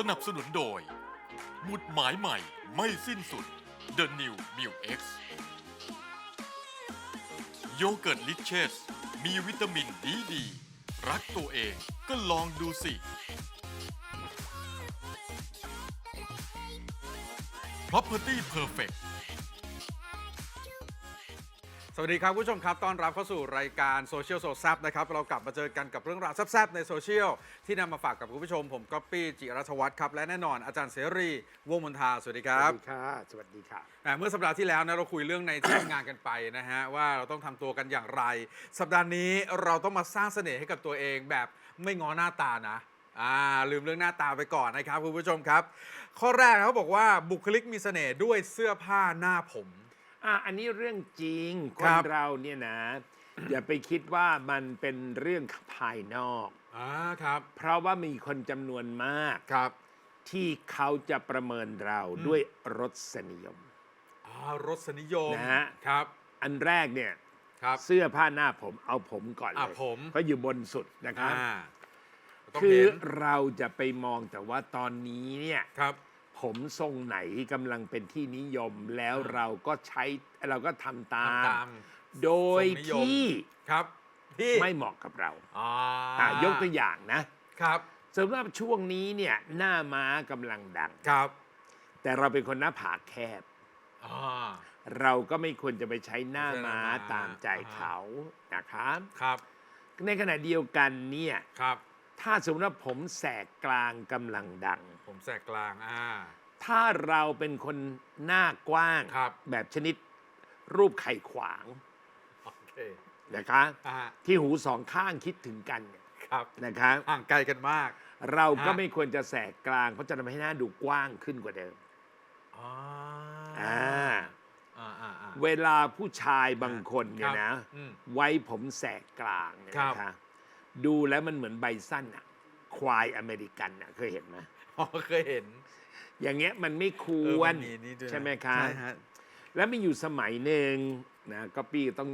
สนับสนุนโดย หมุดหมายใหม่ไม่สิ้นสุด The New m i l X โยเกิร์ตลิเชสมีวิตามินดีดี รักตัวเองก็ลองดูสิ Property Perfect วัสดีครับคุณผู้ชมครับ ต้อนรับเข้าสู่รายการโซเชียลโซแซบนะครับ เรากลับมาเจอกันกับเรื่องราวแซบๆในโซเชียลที่นำมาฝากกับคุณผู้ชม ผมก๊อปปี้จิรัชวัฒน์ครับ และแน่นอนอาจารย์เสรี วงศ์มนทา สวัสดีคสรัวับสดีค่ะ สวัสดีค่ะอ่าเมื่อสัปดาห์ที่แล้วนะเราคุยเรื่องในที่ทำงานกันไปนะฮะว่าเราต้องทำตัวกันอย่างไร สัปดาห์นี้เราต้องมาสร้างเสน่ห์ให้กับตัวเองแบบไม่ง้อหน้าตานะอ่าลืมเรื่องหน้าตาไปก่อนนะครับคุณผู้ชมครับ ข้อแรกเขาบอกว่าบุคลิกมีเสน่ห์ด้วยเสื้อผ้าหน้าผม อะอันนี้เรื่องจริง คครันบ เราเนี่ยนะ อย่าไปคิดว่ามันเป็นเรื่องภายนอก อ่าครับเพราะว่ามีคนจำนวนมากครับที่เขาจะประเมินเราอืมด้วยรสนิยม อ่ารสนิยมนะฮะ ครับอันแรกเนี่ยครับ เสื้อผ้าหน้าผมเอาผมก่อนเลอะยผม เพราะอยู่บนสุดนะครับ อ่าต้องคือเห็นเราจะไปมองแต่ว่าตอนนี้เนี่ย ครับ ผมทรงไหนกำลังเป็นที่นิยมแล้วอ่าเราก็ใช้เราก็ทำตาทำตามมโดยทรงนิยมที่ครับที่ไม่เหมาะกับเราอ่าอะยกตัวอย่างนะครับสำหรับช่วงนี้เนี่ยหน้าม้ากำลังดัง ครับแต่เราเป็นคนหน้าผากแคบ อ่า เราก็ไม่ควรจะไปใช้หน้าม้าใช้หน้าม้า ตามใจเขานะครับ ครับในขณะเดียวกันเนี่ย ครับ ถ้าสมมติว่าผมแสกกลางกำลังดัง ผมแสกกลางอ่า ถ้าเราเป็นคนหน้ากว้าง ครับ แบบชนิดรูปไข่ขวางโอเค นะคะ อ่าที่หูสองข้างคิดถึงกันเนี่ยครับนะคะ ห่างไกลกันมาก เราก็ฮะ ไม่ควรจะแสกกลาง เพราะจะทำให้หน้าดูกว้างขึ้นกว่าเดิมอ่าอ่าอ่าอ่าอ่า เวลาผู้ชายบางคนเนี่ยครันะบอืมไว้ผมแสกกลางเนี่ยครับ นะคะ ดูแล้วมันเหมือนใบสั้นอะควายอเมริกันอะเคยเห็นไหมอ๋อ เคยเห็น อย่างเงี้ยมันไม่คเออวมัรนมีนี่ด้วยนใช่ไหมคะ ใช่ฮะแล้วมีอยู่สมัยหนึ่งนะก็ปี้ต้อง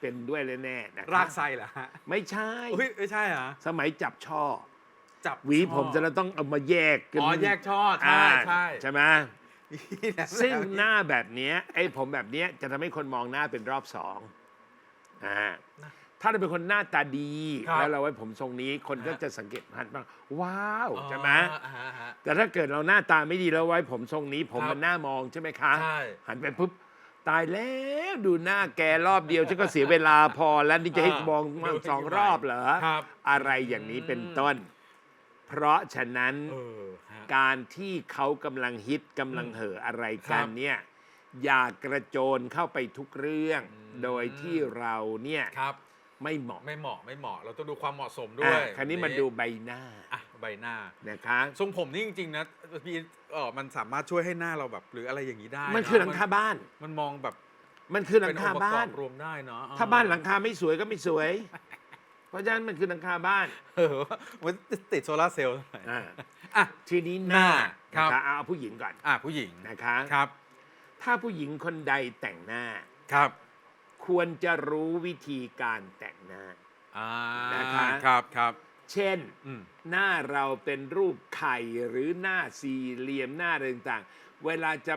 เป็นด้วยแน่ๆนะคะรากไซเหรอฮะไม่ใช่ อุ้ยไม่ใช่เหรอสมัยจับช่อ จับหวีผมช่อจะต้องเอามาแยกกันอ๋อแยกช่อใช่อ่าใช่ใช่ไหมนี่แหละซึ่งหน้าแบบเนี้ยไอ้ผมแบบเนี้ยจะทำให้คนมองหน้าเป็นรอบสองอ่า ถ้าเราเป็นคนหน้าตาดี ครับแล้วเราไว้ผมทรงนี้คนก็ฮะ จะสังเกตหันมาว้าวใช่ไหมอ่าฮะฮะ แต่ถ้าเกิดเราหน้าตาไม่ดีแล้วไว้ผมทรงนี้ ผมครับมันหน้ามองใช่ไหมคะใช่ หันไปปุ๊บตายแล้วดูหน้าแกรอบเดียวฉันก็เสียเวลาพอแล้วนี่จะให้มองมาสองรอบเหรอครับ อะไรอย่างนี้เป็นต้น เพราะฉะนั้น เออฮะ การที่เขากำลังฮิตกำลังเห่ออะไรกันครับเนี่ยอย่ากระโจนเข้าไปทุกเรื่องอืมโดยที่เราเนี่ยครับ ไม่เหมาะไม่เหมาะไม่เหมาะ เราต้องดูความเหมาะสมด้อะวยคราวนี้มาดูใบหน้าอะใบหน้า นะคะ ทรงผมนี่จริง ๆ นะพี่เออมันสามารถช่วยให้หน้าเราแบบ หรืออะไรอย่างนี้ได้มันเะคือหลังคาบ้าน มันมองแบบมันคือหลัเป็งนคาองค์ประบ้ากอนบรวมได้เนาะถ้าบ้านหลังคาไม่สวยก็ไม่สวย เพราะฉะนั้นมันคือหลังคาบ้านเออมันติดโซลาร์เซลล์หน่อยอ่าอะ ทีนี้หน้าหน้าครับ นะคะเอาผู้หญิงก่อนอะผู้หญิงนะคะ ครับ ถ้าผู้หญิงคนใดแต่งหน้า ครับ ควรจะรู้วิธีการแต่งหน้า อ่านะคะ ครับครับ เช่น อืม หน้าเราเป็นรูปไข่หรือหน้าสี่เหลี่ยมหน้าอะไรต่างๆ เวลาจะ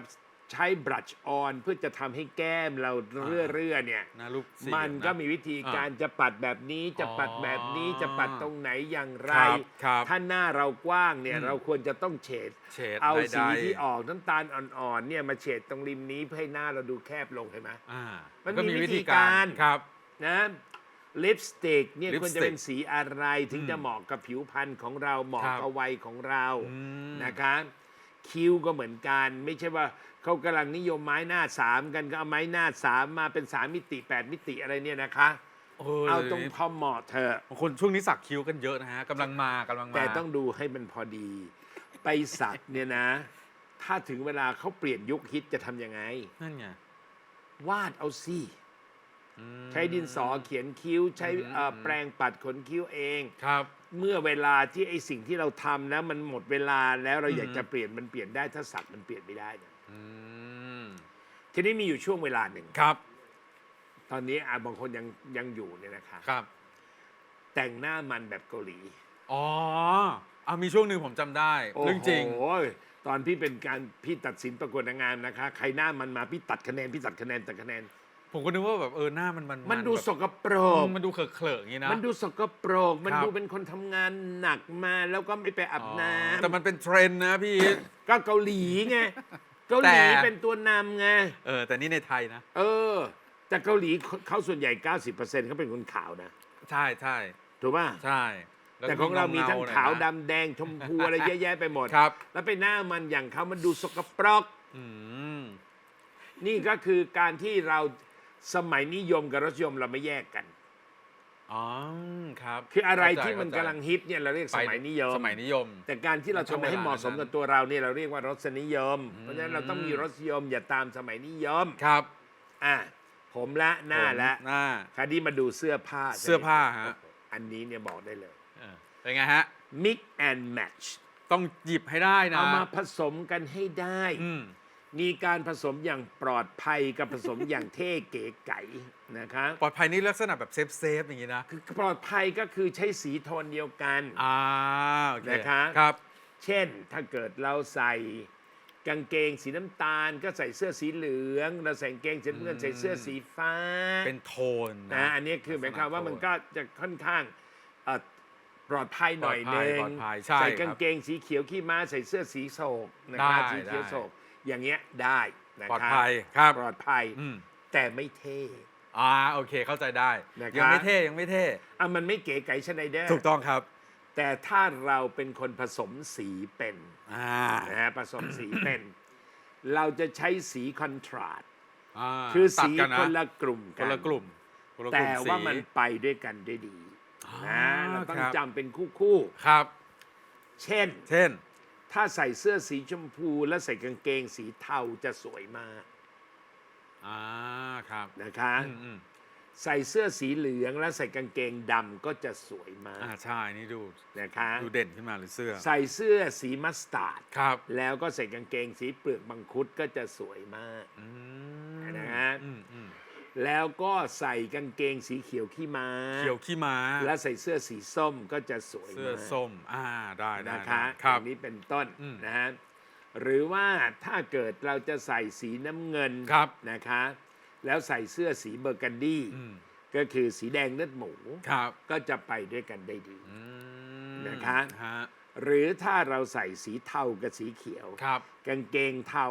ใช้บรัชออนเพื่อจะทำให้แก้มเราเรื่อๆเนี่ยหน้ารูปสี่มันก็มีะวิธีการจะปัดแบบนี้จะปัดแบบนี้อ๋อจะปัดตรงไหนอย่างไร ครับครับถ้าหน้าเรากว้างเนี่ยอืมเราควรจะต้องเฉดเฉดเอาใดสีๆที่ออกน้ำตาลอ่อนๆเนี่ยมาเฉดตรงริมนี้เพื่อให้หน้าเราดูแคบลงเห็นไหม อ่ามันก็มีวิธีการ ครับ นะลิปสติกเนี่ยลิปควรสจะติกเป็นสีอะไรถึงอืมจะเหมาะกับผิวพรรณของเราเหมาะครับกับวัยของเราอืม นะคะ คิ้วก็เหมือนกัน ไม่ใช่ว่าเขากำลังนิยมไม้หน้าสามกันก็เอาไม้หน้าสามมาเป็นสามมิติแปดมิติอะไรเนี่ยนะคะ เอเอาตรงพอเหมาะเถอะบางคนช่วงนี้สักคิ้วกันเยอะนะฮะกำลังมากำลังมาแต่ต้องดูให้มันพอดี ไปสักเนี่ยนะ ถ้าถึงเวลาเขาเปลี่ยนยุคฮิตจะทำยังไง นั่นไงวาดเอาสิอืมใช้ดินสอเขียนคิ้วใช้อืมเอ่อแปรงปัดขนคิ้วเองครับ เมื่อเวลาที่ไอสิ่งที่เราทำแล้วมันหมดเวลาแล้วเราอืมอยากจะเปลี่ยนมันเปลี่ยนได้ถ้าสักมันเปลี่ยนไม่ได้นะอืมทีนี้มีอยู่ช่วงเวลาหนึ่งครับตอนนี้อาบางคนยังยังอยู่เนี่ยนะคะครับแต่งหน้ามันแบบเกาหลีอ๋อเอามีช่วงหนึ่งผมจำได้ เรื่องจริง โอ้โหตอนพี่เป็นการพี่ตัดสินประกวดนางงามนะคะ ใครหน้ามันมาพี่ตัดคะแนนพี่ตัดคะแนนตัดคะแนน ผมก็นึกว่าแบบเออหน้ามันมันมันดูแบบสกปรอืกมมันดูเขอะเขอะอย่างนี้นะ มันดูสกปรก มันครับดูเป็นคนทำงานหนักมาแล้วก็ไม่ไปอาบน้แต่มันเป็นเทรนด์นะพี่ำก็เกาหลีไง เกาหลีแต่เป็นตัวนำไง เออ แต่นี่ในไทยนะ เออ แต่เกาหลีเขาส่วนใหญ่ 90%เขาเป็นคนขาวนะ ใช่ใช่ถูกป่ะ ใช่ล้วแต่ของเรามีทั้งหน่อยขาวนะดำแดงชมพูอะไรเยอะแยะไปหมดครับแล้วไปหน้ามันอย่างเขามันดูสกปรกอืมนี่ก็คือการที่เรา สมัยนิยมกับรสนิยมเราไม่แยกกัน อ๋อครับคืออะไรเข้าใจที่มันเข้าใจำลังฮิตเนี่ยเราเรียกสมัยนิยม สมัยนิยม แต่การที่เราในช่วงทำให้เวลาเหมาะสมนั้นกับตัวเราเนี่ยเราเรียกว่ารสนิยม เพราะฉะนั้นเราต้องมีรสนิยมอย่าตามสมัยนิยมครับอะผมละหน้าละหน้า คราวนี้มาดูเสื้อผ้าเสื้อผ้าฮะ อันนี้เนี่ยบอกได้เลย เออเป็นไงฮะ mix and match ต้องหยิบให้ได้นะเอามาผสมกันให้ได้ อืม มีการผสมอย่างปลอดภัยกับผสมอย่างเท่เก๋ไก๋นะคะปลอดภัยนี่ลักษณะแบบเซฟเซฟอย่างนี้นะคือปลอดภัยก็คือใช้สีโทนเดียวกันอ่าโอเคนะคะครับ เช่นถ้าเกิดเราใส่กางเกงสีน้ำตาล ก็ใส่เสื้อสีเหลือง เราใส่กางเกงสีน้ำเงินใส่เสื้อสีฟ้าเป็นโทนนะอันนี้คือหมายความว่ามันก็จะค่อนข้างเอ่อปลอดภัยหน่อยหนึงปลอดภัยใช่ใส่คกางรับเกงสีเขียวขี้ม้าใส่เสื้อสีโศกนะครับได้สีเขียวได้โศก อย่างเงี้ยได้นะปลอดครับภัยครับปลอดภัย อืมแต่ไม่เท่อ่าโอเคเข้าใจได้นะครับ ยังไม่เท่ยังไม่เท่อะมันไม่เก๋ไก๋ชนเดอร์ถูกต้องครับแต่ถ้าเราเป็นคนผสมสีเป็นอ่านะฮะผสมสีเป็น เราจะใช้สีคอนทราสต์าคือตัดสีกันนะคนละกลุ่มคกันละกลุ่มคนละกลุ่แต่มสีว่ามันไปด้วยกันได้ดีอ่านะเราต้องครับ จำเป็นคู่คู่ครับ ๆเช่น เช่น ถ้าใส่เสื้อสีชมพูและใส่กางเกงสีเทาจะสวยมากอ่าครับนะคะ อืมอืมใส่เสื้อสีเหลืองและใส่กางเกงดำก็จะสวยมาอ่ากใช่นี่ดูนะคะ ดูเด่นขึ้นมาเลยเสื้อใส่เสื้อสีมัสตาร์ดครับแล้วก็ใส่กางเกงสีเปลือกมังคุดก็จะสวยมาก อืมนะฮะ อืมอืม แล้วก็ใส่กางเกงสีเขียวขี้ม้า เขียวขี้ม้า และใส่เสื้อสีส้มก็จะสวยเสื้อมากส้ม อ่าได้ได้นะคะได้ครับอย่างนี้เป็นต้นอืมนะฮะหรือว่าถ้าเกิดเราจะใส่สีน้ำเงินครับนะคะ แล้วใส่เสื้อสีเบอร์กันดี้อืมก็คือสีแดงเลือดหมูครับก็จะไปด้วยกันได้ดีอืมนะคะฮะหรือถ้าเราใส่สีเทากับสีเขียวครับกางเกงเทา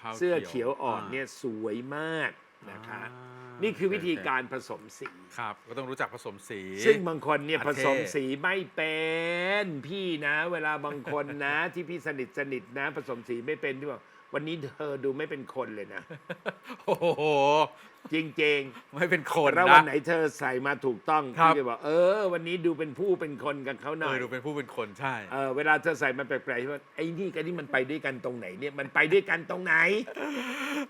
ขาวเสื้อเขียวอ่อนาเนี่ยสวยมาก นะคะอ่านี่คือวิธีโอเคการผสมสี ครับ ก็ต้องรู้จักผสมสี ซึ่งบางคนเนี่ยอะผสมเท่สีไม่เป็นพี่นะ เวลาบางคนนะ ที่พี่สนิทสนิทนะ ผสมสีไม่เป็นที่บอก วันนี้เธอดูไม่เป็นคนเลยนะ โอ้โห จริงไม่เป็นคๆนแล้วนะวันไหนเธอใส่มาถูกต้องครับ พี่จะบอกเออ วันนี้ดูเป็นผู้เป็นคนกับเขาหเอน่ออยดูเป็นผู้เป็นคนใช่ เออเวลาเธอใส่มาแปลกๆว่าไอ้นี่กับนี่มันไปด้วยกันตรงไหนเนี่ยมันไปด้วยกันตรงไหน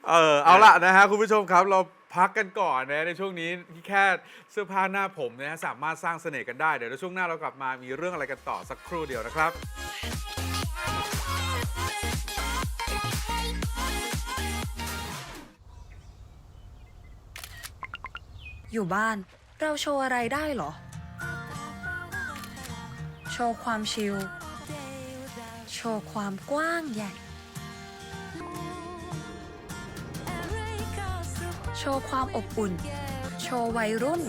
เออเอาล่ะนะฮะคุณผู้ชมครับเราพักกันก่อนนะในช่วงนี้ที่แค่เสื้อผ้าหน้าผมนะฮะสามารถสร้างเสน่ห์กันได้ เดี๋ยวในช่วงหน้าเรากลับมามีเรื่องอะไรกันต่อสักครู่เดียวนะครับ อยู่บ้าน เราโชว์อะไรได้เหรอ โชว์ความชิล โชว์ความกว้างใหญ่ โชว์ความอบอุ่น โชว์วัยรุ่น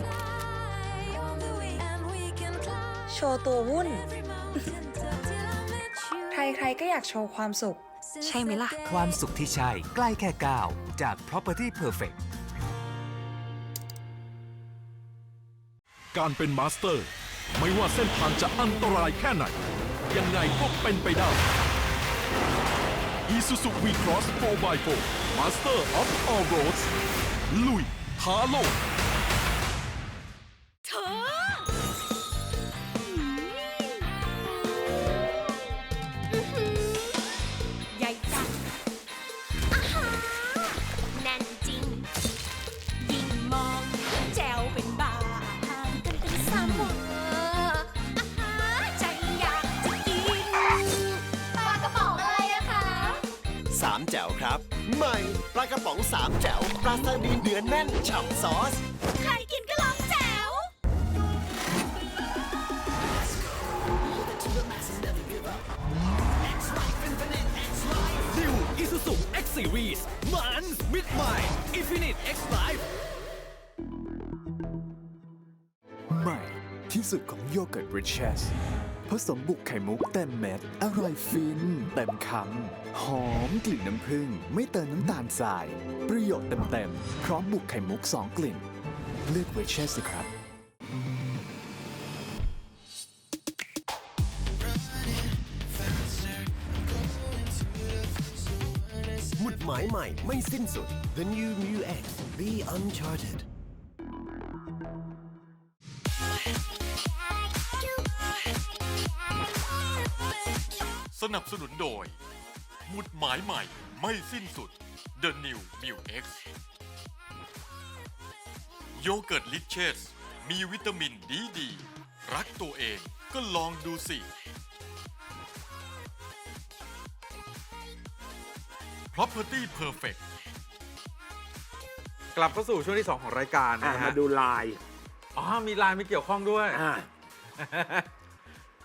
โชว์ตัววุ่น ใครๆก็อยากโชว์ความสุข ใช่ไหมล่ะ ความสุขที่ใช่ ใกล้แค่ก้าวจาก Property Perfect การเป็นมาสเตอร์ ไม่ว่าเส้นทางจะอันตรายแค่ไหน ยังไงก็เป็นไปได้ Isuzu V-Cross 4x4 Master of All Roads ลุยท้าโลก Series m a n s Mid Mind Infinite X Life ใหม่ที่สุดของโยเกิร์ตบริชเชสผสมบุกไข่มุกเต็มเม็ด อร่อยฟินเต็มคำ หอมกลิ่นน้ำผึ้งไม่เติมน้ำตาลทราย ประโยชน์เต็มๆ พร้อมบุกไข่มุก 2 กลิ่น เลือกบริชเชสสิครับ ใหม่ไม่สิ้นสุด The New Mu X Be Uncharted สนับสนุนโดยหมุดหมายใหม่ไม่สิ้นสุด The New m u X โยเกิร์ตลิเชสมีวิตามินดีดี รักตัวเองก็ลองดูสิ Property Perfect กลับเข้าสู่ช่วงที่ 2 ของรายการอะนะมาฮะดูลายอ๋อมีไลน์ไม่เกี่ยวข้องด้วย อะ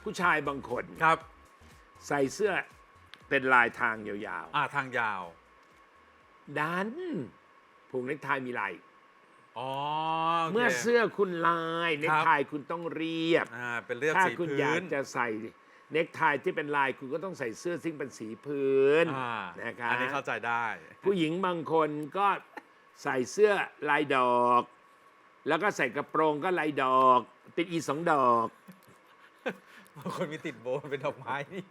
ผู้ชายบางคน ครับ ใส่เสื้อเป็นลายทางยาวอ่าทางยาว ๆดันผูกเนคไทมีลายอ๋อโค เมื่อเสื้อคุณลายเนคครับไทคุณต้องเรียบ อ่าเป็นเลือกถ้าสีคุณพื้อยากนจะใส่ เนคไทที่เป็นลายคุณก็ต้องใส่เสื้อซึ่งเป็นสีพื้นอ่านะคะอันนี้เข้าใจได้ ผู้หญิงบางคนก็ใส่เสื้อลายดอก แล้วก็ใส่กระโปรงก็ลายดอก ติดอีสองดอก บางคนมีติดโบว์เป็นดอกไม้นี่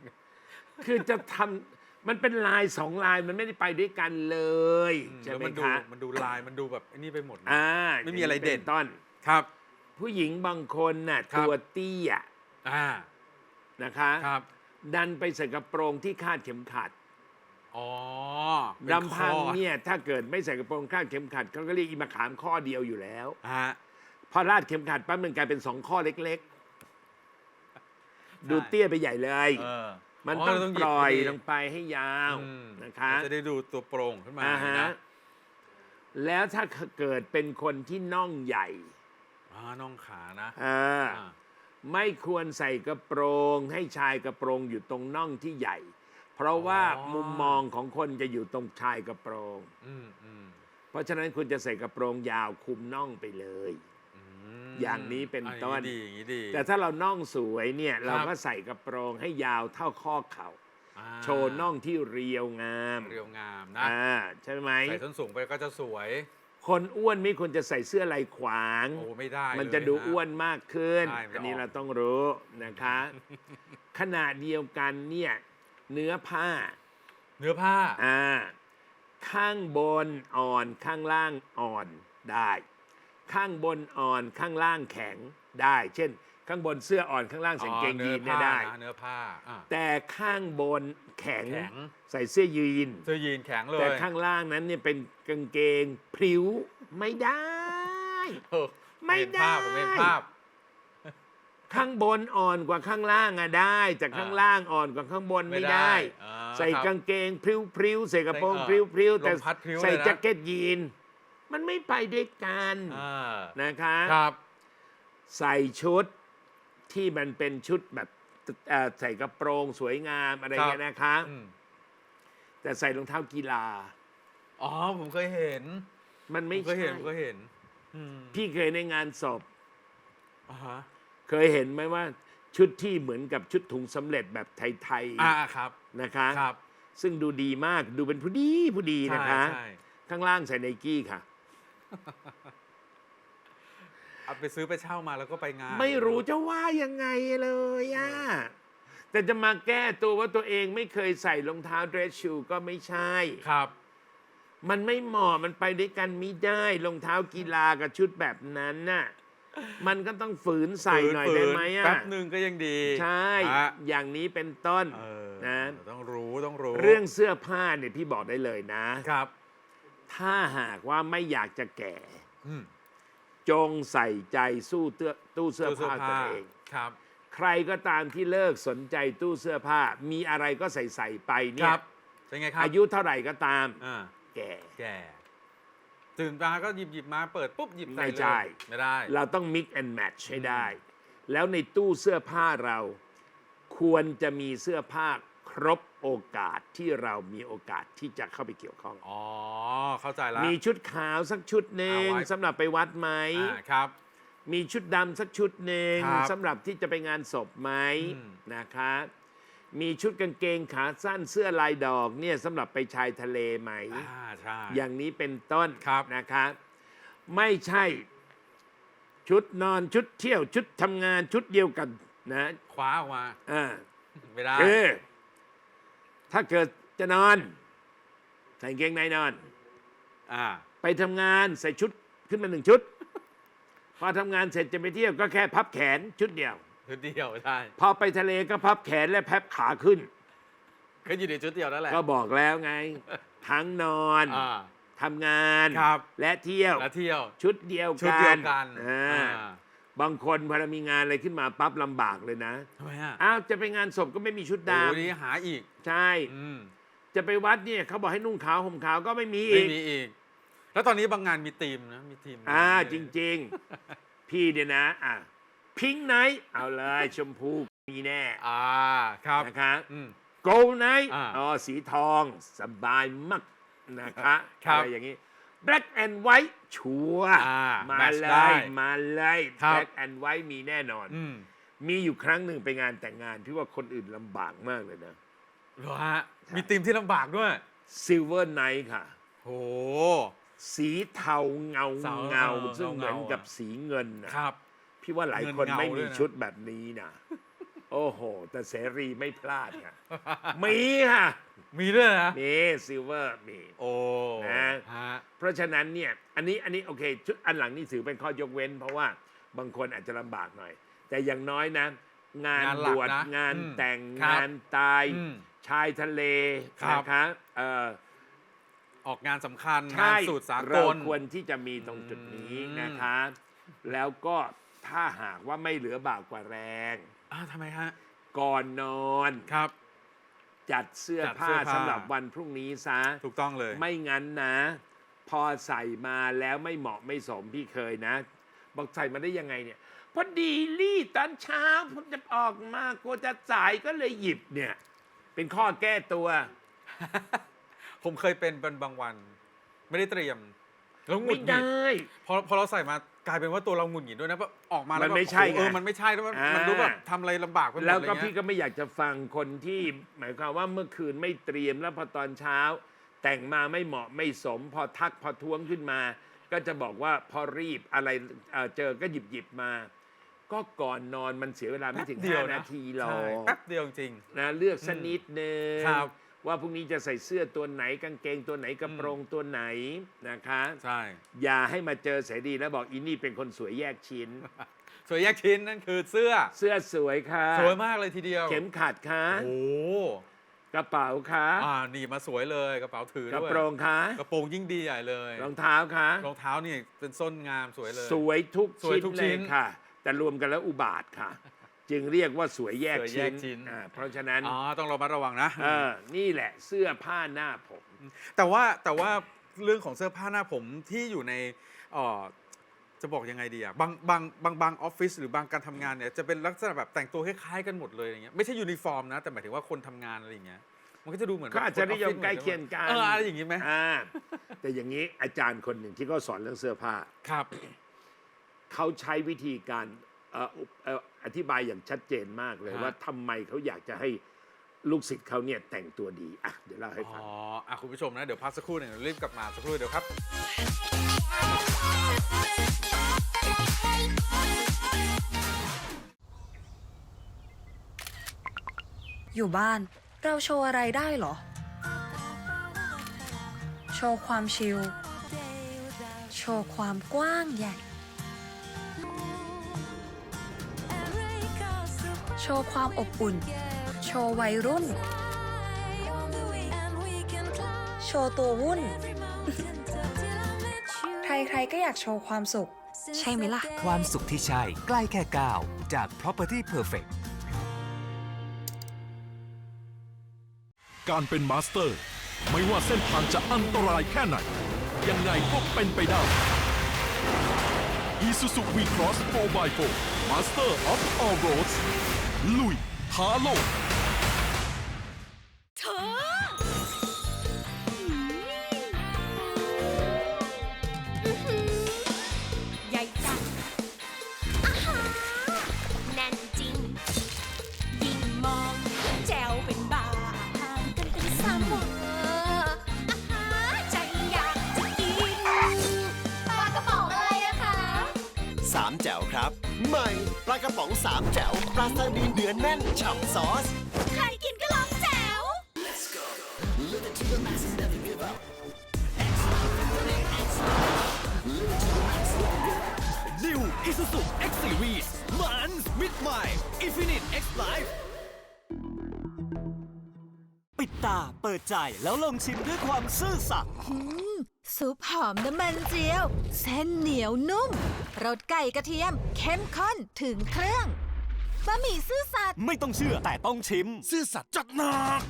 คือจะทำมันเป็นลายสองลายมันไม่ได้ไปด้วยกันเลยใช่แล้วไหมมันดูคะมันดูลายมันดูแบบไอ้นี่ไปหมดนะ อ่าไม่มีอะไรเด่น ป็ต้น ครับ ผู้หญิงบางคนน่ะครับ ตัวเตี้ยอ่า นะคะ ครับ ดันไปใส่กระโปรงที่คาดเข็มขัดอ๋อเป็นลำพังข้อเนี่ย ถ้าเกิดไม่ใส่กระโปรงคาดเข็มขัดเขาก็เรียกอีมาขามข้อเดียวอยู่แล้ว ฮะ พอลาดเข็มขัดปั๊บมันกลายเป็นสองข้อเล็กๆ ดูเตี้ยไปใหญ่เลย เออมันอ๋อต้องเราต้องหยิปบล่อยดีๆลงไปให้ยาวอืมนะคะ จะได้ดูตัวโปร่งขึ้นมาอ่าฮะ นะแล้วถ้าเกิดเป็นคนที่น่องใหญ่อ่าน่องขานะอ่าอ่า ไม่ควรใส่กระโปรง ให้ชายกระโปรงอยู่ตรงน่องที่ใหญ่ เพราะว่าอ๋อ มุมมองของคนจะอยู่ตรงชายกระโปรง อืมอืมเพราะฉะนั้นคุณจะใส่กระโปรงยาวคุมน่องไปเลย มอย่างนี้เป็นอะต้นอย่างดีอย่างนี้ดี แต่ถ้าเราน่องสวยเนี่ยครับเราก็ใส่กระโปรงให้ยาวเท่าข้อเข่าอ่าโชว์น่องที่เรียวงามเรียวงามนะ อ่าใช่ไหม ใส่ส้นสูงไปก็จะสวย คนอ้วนไม่ควรจะใส่เสื้อลายขวาง โอ้ไม่ได้มันเลยจะดูฮอ้วนมากขึ้น ใช่มันจะอันนี้ออกเราต้องรู้นะคะ ขณะเดียวกันเนี่ยเนื้อผ้าเนื้อผ้า อ่าข้างบนอ่อนข้างล่างอ่อนได้ ข้างบนอ่อนข้างล่างแข็งได้ เช่น ข้างบนเสื้ออ่อนข้างล่างใส่กางเกงยีนเนี่ยได้ อ๋อเนื้อผ้านะเนื้อผ้าอะ แต่ข้างบนแข็งแข็ง ใส่เสื้อยีน เสื้อยีนแข็งเลยแต่ข้างล่างนั้นเนี่ยเป็นกางเกงพริ้วไม่ได้ เออไม่เห็นภาพได้ ผมเห็นภาพ ข้างบนอ่อนกว่าข้างล่างอะได้แต่ข้างล่างอ่อนกว่าข้างบนไม่ได้ อ่าใส่ครับ กางเกงพริ้วพริ้วใส่กระโปรงใส่พริ้วพริ้วลมแต่พัดพริ้วใส่เลยนะ แจ็คเก็ตยีน มันไม่ไปด้วยกันอ่านะคะ ครับ ใส่ชุด ที่มันเป็นชุดแบบเอ่อใส่กระโปรงสวยงามอะไรครับเงี้ยนะคะ อืมแต่ใส่รองเท้ากีฬา อ๋อ ผมเคยเห็นมันไม่ผมเคยใช่เห็นผมเคยเห็น อืมพี่เคยในงานศพ อ่าฮะเคยเห็นไหมว่าชุดที่เหมือนกับชุดถุงสำเร็จแบบไทยอ่าครับ ๆนะคะ ครับซึ่งดูดีมากดูเป็นผู้ดีผู้ดีนะคะใช่ใช่ข้างล่างใส่ไนกี้ค่ะ เอาไปซื้อไปเช่ามาแล้วก็ไปงานไม่รู้จะว่ายังไงเลยอะแต่จะมาแก้ตัวว่าตัวเองไม่เคยใส่รองเท้าเดรสชูก็ไม่ใช่ ครับ มันไม่เหมาะมันไปด้วยกันไม่ได้รองเท้ากีฬากับชุดแบบนั้นน่ะมันก็ต้องฝืนใส่หน่อยได้ไหมฝืนๆอะแป๊บหนึ่งก็ยังดีใช่ ฮะอย่างนี้เป็นต้นเออนะ ต้องรู้ต้องรู้เรื่องเสื้อผ้าเนี่ยพี่บอกได้เลยนะ ครับ ถ้าหากว่าไม่อยากจะแก่ อืม จงใส่ใจสู้เตื้อตู้เสื้อตู้ผ้าตัวเอง ครับ ใครก็ตามที่เลิกสนใจตู้เสื้อผ้า มีอะไรก็ใส่ใส่ไปคเนี่ยรับเป็นไงครับอายุเท่าไหร่ก็ตาม อ่าแก่ แก่ตื่นมาก็หยิบหยิบมาเปิดปุ๊บหยิบใส่ไม่เลยใช่ไม่ได้ เราต้อง mix and match ให้ได้ แล้วในตู้เสื้อผ้าเรา ควรจะมีเสื้อผ้าค รบโอกาสที่เรามีโอกาสที่จะเข้าไปเกี่ยวข้อง อ๋อ เข้าใจแล้ว มีชุดขาวสักชุดหนึ่งเอาไว้ สำหรับไปวัดไหม อ่าครับ มีชุดดำสักชุดหนึ่งครับสำหรับที่จะไปงานศพไหมอืม นะคะมีชุดกางเกงขาสั้นเสื้อลายดอกเนี่ยสำหรับไปชายทะเลไหม อ่าใช่ อย่างนี้เป็นต้นครับ นะคะไม่ใช่ชุดนอนชุดเที่ยวชุดทำงานชุดเดียวกันนะคว้าออกมาอ่าไม่ได้ คือ ถ้าเกิดจะนอน ใส่กางเกงในนอน อ่า ไปทำงานใส่ชุดขึ้นมาหนึ่งชุด พอทำงานเสร็จจะไปเที่ยวก็แค่พับแขนชุดเดียว ชุดเดียวใช่พอไปทะเลก็พับแขนและพับขาขึ้น ก็อยู่ในชุดเดียวนั่นแหละก็บอกแล้วไง ทั้งนอนอ่า ทำงาน ครับ และเที่ยว แล้วเที่ยว ชุดเดียวชุดกัเดียวนกันอ่าอ่า บางคนพอมีงานอะไรขึ้นมาปั๊บลำบากเลยนะทำไมอะอ้าวจะไปงานศพก็ไม่มีชุดดโอ้นี่หาอีกำใช่ อืมจะไปวัดเนี่ยเขาบอกให้นุ่งขาวห่มขาวก็ไม่มีไม่อีกมีอีก แล้วตอนนี้บางงานมีธีมนะมีธีมอ่าจริง ๆ พี่เนี่ยนะอะพิงไนท์เอาเลยชมพูมีแน่อ่าครับนะคะอืม โกลไนท์อ่าอ๋อสีทองสบายมากนะคะครับ อะไรอย่างนี้ Black and White ชัวร์อ่ามา match เลได้ยมาเลยครับ Black and White มีแน่นอน อืมมีอยู่ครั้งหนึ่งไปงานแต่งงานที่ว่าคนอื่นลำบากมากเลยนะ เหรอฮะ มีธีมที่ลำบากด้วย Silver Night ค่ะ โห สีเทาเงาเทาเงาเออซึ่งเหมือนเงาๆกับสีเงินนะครับ พี่ว่าหลายเงินคนเงาไม่มีด้วยนะ ชุดแบบนี้นะ โอ้โห แต่เสรีไม่พลาดค่ะ มีค่ะ มีด้วยนะ มีซิลเวอร์มี โอ้นะ ฮะ เพราะฉะนั้นเนี่ยอันนี้อันนี้โอเคชุดอันหลังนี่ถือเป็นข้อยกเว้น เพราะว่าบางคนอาจจะลำบากหน่อย แต่อย่างน้อยนะ งานงานหลับกวชนะงานอืมแต่งครับงานตาย อืมชายทะเลครับ นะคะเอ่อออกงานสำคัญใช่งานสูตรสากเราล ควรที่จะมีตรงจุดนี้อืม นะคะ แล้วก็ถ้าหากว่าไม่เหลือบากกว่าแรง อ่าทำไมฮะ ก่อนนอน ครับ จัดเสื้อจัดผ้าเสื้อผ้า สำหรับวันพรุ่งนี้ซะ ถูกต้องเลย ไม่งั้นนะ พอใส่มาแล้วไม่เหมาะไม่สมพี่เคยนะ บอกใส่มาได้ยังไงเนี่ย พอดีรี่ตอนเช้าผมจะออกมากลัวจะสายก็เลยหยิบเนี่ย เป็นข้อแก้ตัว ผมเคยเป็นเป็นบางวัน ไม่ได้เตรียม แล้วหงุไม่ดหงิได้ดพอพอเราใส่มา กลายเป็นว่าตัวเราหงุดหงิดด้วยนะเพราะออกมาแล้วมันไม่แบบใช่โอ้โหเออไงมันไม่ใช่แล้วมันอ่ามั มันรู้แบบทำอะไรลำบากไปหมดแล้วก็อะไรเงี้ยพี่ก็ไม่อยากจะฟังคนที่หมายความว่าเมื่อคืนไม่เตรียมแล้วพอตอนเช้า แต่งมาไม่เหมาะไม่สม พอทักพอท้วงขึ้นมา ก็จะบอกว่าพอรีบอะไรเอ่อเจอก็หยิบหยิบมา ก็ก่อนนอนมันเสียเวลาไม่ถึงแป๊บเดียวห้านะนาทีหรอใช่กแป๊บเดียวจริง นะเลือกสักนิดนึงครับ ว่าพรุ่งนี้จะใส่เสื้อตัวไหนกางเกงตัวไหนกระโปรงตัวไหนนะคะ ใช่ อย่าให้มาเจอเสรีแล้วบอกอีนี่เป็นคนสวยแยกชิ้น สวยแยกชิ้นนั่นคือเสื้อ เสื้อสวยค่ะ สวยมากเลยทีเดียว เข็มขัดค่ะ โอ้กระเป๋าค่ะ อ่าหนีบมาสวยเลยกระเป๋าถือกระด้วยโปรงค่ะ กระโปรงยิ่งดีใหญ่เลย รองเท้าค่ะรองเท้านี่เป็นส้นงามสวยเลย สวยทุกสวยชิ้นทุกเลชิ้ยน ค่ะ แต่รวมกันแล้วอุบาทค่ะ จึงเรียกว่าสวยแยกสวยแยชิ้กนชิ้นอ่าเพราะฉะนั้นอ๋อต้องระมัดระวังนะ เออนี่แหละเสื้อผ้าหน้าผม แต่ว่าแต่ว่าเรื่องของเสื้อผ้าหน้าผมที่อยู่ในเอ่อจะบอกยังไงดีอะบางบางบางบางออฟฟิศหรือบางการทำงานเนี่ยจะเป็นลักษณะแบบแต่งตัวคล้ายๆกันหมดเลยอย่างเงี้ยไม่ใช่ยูนิฟอร์มนะ แต่หมายถึงว่าคนทำงานอะไรอย่างเงี้ยมันก็จะดูเหมือนก็อาจจะคนนิยมฟฟิศใกล้เคียงกันเอออะไรอย่างงี้ไหมอ่าแต่อย่างนี้อาจารย์คนหนึ่งที่เขาสอนเรื่องเสื้อผ้า ครับ เขาใช้วิธีการเอ่ออุเอ่อ อธิบายอย่างชัดเจนมากเลยฮะ ว่าทำไมเขาอยากจะให้ลูกศิษย์เขาเนี่ยแต่งตัวดีอะเดี๋ยวเล่าให้อ๋ฟัง ออะคุณผู้ชมนะ เดี๋ยวพักสักครู่หนึ่งเดี๋ยวรีบกลับมาสักครู่เดี๋ยวครับ อยู่บ้านเราโชว์อะไรได้เหรอ โชว์ความชิล โชว์ความกว้างใหญ่ ว์ความอบอุ่น โชว์วัยรุ่น โชว์ตัววุ่น ใครๆก็อยากโชว์ความสุข ใช่ไหมล่ะ ความสุขที่ใช่ใกล้แค่ก้าวจาก Property Perfect การเป็นมาสเตอร์ ไม่ว่าเส้นทางจะอันตรายแค่ไหน ยังไงก็เป็นไปได้ Isuzu V-Cross 4x4 Master of All Roads ลุยท้ ปลากระป๋องสามแจ๋วปลาซาดีนเนื้อแน่นฉ่ำซอส ใครกินก็ร้องแจ๋ว New Isuzu X Series มันมิดใหม่ Infinite X Life ปิดตาเปิดใจแล้วลองชิมด้วยความซื่อสัตย์ ซุปหอมน้ำมันเจียว เส้นเหนียวนุ่มรสไก่กระเทียม เข้มข้นถึงเครื่องบะหมี่ซื่อสัตย์ไม่ต้องเชื่อแต่ต้องชิม ซื่อสัตย์จัดหนัก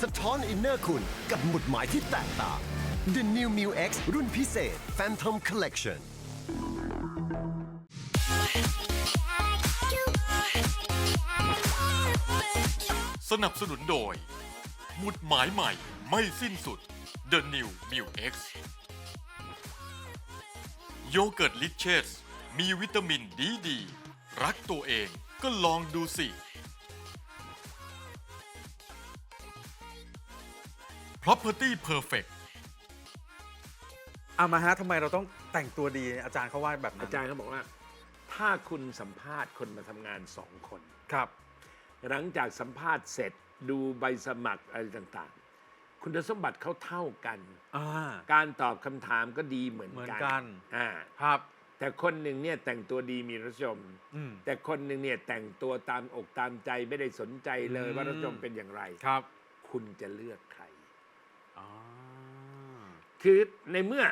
สะท้อนอินเนอร์คุณกับหมุดหมายที่แตกต่าง The New m u X รุ่นพิเศษ Phantom Collection สนับสนุนโดย หมุดหมายใหม่ไม่สิ้นสุด The New m i l X โยเกิร์ตลิเชสมีวิตามินดีดี รักตัวเองก็ลองดูสิ Property Perfect เอามาฮะทำไมเราต้องแต่งตัวดีอาจารย์เขาว่าแบบนั้นอาจารย์เขาบอกว่า ถ้าคุณสัมภาษณ์คนมาทำงานสองคน ครับ หลังจากสัมภาษณ์เสร็จดูใบสมัครอะไรต่างๆ คุณสมบัติเขาเท่ากัน อ่า การตอบคำถามก็ดีเหมือนเหมือนกันกันอ่าครับ แต่คนหนึ่งเนี่ยแต่งตัวดีมีรสนิยมอืม แต่คนหนึ่งเนี่ยแต่งตัวตามอกตามใจไม่ได้สนใจเลยอืม ว่ารสนิยมเป็นอย่างไร ครับคุณจะเลือกใครอ๋อคือในเมื่อ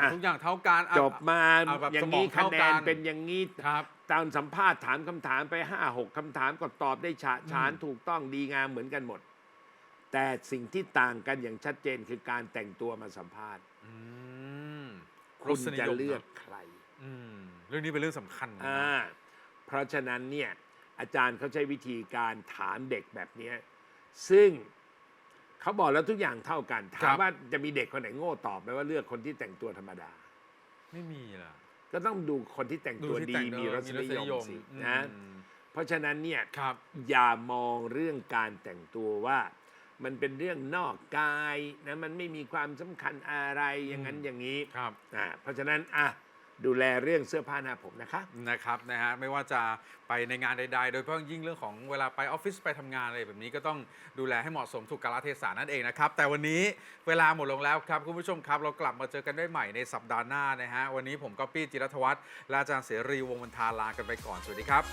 อะทุกอย่างเท่ากันอะ จบมาเอาแบบอย่างนี้สมองคะเท่าแนกันน เป็นอย่างนี้ ครับ ตามสัมภาษณ์ถามคำถามไปห้าหกคำถามก็ตอบได้ฉะฉานอืมถูกต้องดีงามเหมือนกันหมด แต่สิ่งที่ต่างกันอย่างชัดเจนคือการแต่งตัวมาสัมภาษณ์อืมคุณรสนิจะยมเลือกนะใครอืมเรื่องนี้เป็นเรื่องสำคัญนะอ่าเพราะฉะนั้นเนี่ย อาจารย์เขาใช้วิธีการถามเด็กแบบเนี้ยซึ่งเขาบอกแล้วทุกอย่างเท่ากัน ถามว่าจะมีเด็กคนไหนโง่ตอบไหมว่าเลือกคนที่แต่งตัวธรรมดา ไม่มีล่ะ ก็ต้องดูคนที่แต่งตัวที่ดีแต่งมีรสนิยมสิอืมนะเพราะฉะนั้นเนี่ย ครับ อย่ามองเรื่องการแต่งตัวว่า มันเป็นเรื่องนอกกายนะมันไม่มีความสำคัญอะไรอย่างนั้นอย่างนี้ครับ อ่าเพราะฉะนั้นอะ ดูแลเรื่องเสื้อผ้าหน้าผมนะคะ นะครับนะฮะไม่ว่าจะไปในงานใด ๆ โดยเฉพาะยิ่งเรื่องของเวลาไปออฟฟิศไปทำงานอะไรแบบนี้ก็ต้องดูแลให้เหมาะสมถูกกาลเทศะนั่นเองนะครับ แต่วันนี้เวลาหมดลงแล้วครับ คุณผู้ชมครับ เรากลับมาเจอกันได้ใหม่ในสัปดาห์หน้านะฮะ วันนี้ผมก็ปี้จิรัตวัฒน์และอาจารย์เสรีวงศ์บรรทาลากันไปก่อนสวัสดีครับ